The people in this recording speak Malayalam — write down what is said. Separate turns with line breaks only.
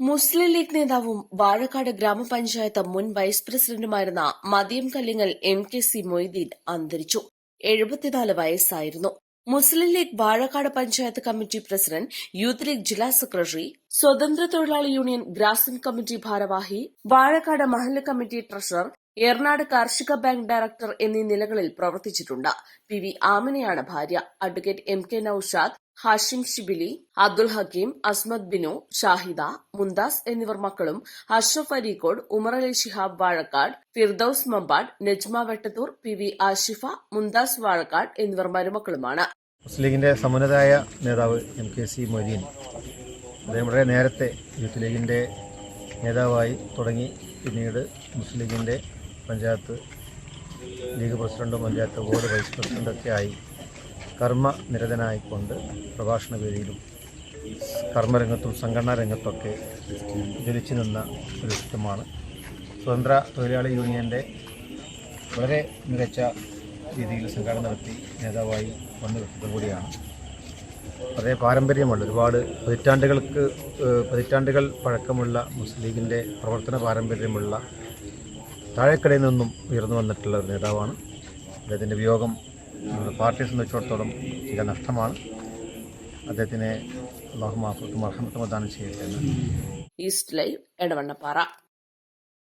മുസ്ലിം ലീഗ് നേതാവും വാഴക്കാട് ഗ്രാമപഞ്ചായത്ത് മുൻ vice പ്രസിഡന്റുമായിരുന്ന Madiyam Kallingal M K C Moideen അന്തരിച്ചു. എഴുപത്തിനാല് വയസ്സായിരുന്നു. Muslim League Vazhakkad panchayat committee president youth league ജില്ലാ സെക്രട്ടറി സ്വതന്ത്ര തൊഴിലാളി യൂണിയൻ ഗ്രാസിം കമ്മിറ്റി ഭാരവാഹി വാഴക്കാട് മഹല്ല് കമ്മിറ്റി ട്രഷറർ എറണാട് കാർഷിക ബാങ്ക് ഡയറക്ടർ എന്നീ നിലകളിൽ പ്രവർത്തിച്ചിട്ടുണ്ട്. പി വി ആമിനയാണ് ഭാര്യ. Advocate M K Naushad Hashim Shibili Abdul Hakeem Asmad Binu Shahida Mumtaz എന്നിവർ മക്കളും അഷ്റഫ് അരീക്കോട് ഉമർ അലി ഷിഹാബ് വാഴക്കാട് ഫിർദൌസ് മമ്പാട് നജ്മ വെട്ടത്തൂർ പി വി ആഷിഫ മുന്താസ് വാഴക്കാട് എന്നിവർ മരുമക്കളുമാണ്.
മുസ്ലിം ലീഗിന്റെ സമുന്നതായ നേതാവ് എം കെ സി മൊയ്തീൻ. അദ്ദേഹം വളരെ നേരത്തെ യൂത്ത് ലീഗിന്റെ നേതാവായി തുടങ്ങി. പിന്നീട് മുസ്ലിം ലീഗിന്റെ പഞ്ചായത്ത് ലീഗ് പ്രസിഡന്റും പഞ്ചായത്ത് ബോർഡ് വൈസ് പ്രസിഡന്റൊക്കെ ആയി. കർമ്മ നിരതനായിക്കൊണ്ട് പ്രഭാഷണ വേദിയിലും കർമ്മരംഗത്തും സംഘടനാ രംഗത്തൊക്കെ ജ്വലിച്ചു നിന്ന ഒരു വ്യക്തിത്വമാണ്. സ്വതന്ത്ര തൊഴിലാളി യൂണിയന്റെ വളരെ മികച്ച രീതിയിൽ സംഘടന നടത്തി നേതാവായി വന്ന വ്യക്തിത്വം കൂടിയാണ്. വളരെ പാരമ്പര്യമുള്ള ഒരുപാട് പതിറ്റാണ്ടുകൾക്ക് പതിറ്റാണ്ടുകൾ പഴക്കമുള്ള മുസ്ലിം ലീഗിന്റെ പ്രവർത്തന പാരമ്പര്യമുള്ള താഴെക്കടയിൽ നിന്നും ഉയർന്നു വന്നിട്ടുള്ള ഒരു നേതാവാണ്. അദ്ദേഹത്തിന്റെ വിയോഗം പാർട്ടിയെ സംബന്ധിച്ചിടത്തോളം ചില നഷ്ടമാണ്. അദ്ദേഹത്തിനെ അള്ളാഹു മാഫത്തും ചെയ്യട്ടെ
ഈസ്റ്റ് ലൈവ് എടവണ്ണപ്പാറ.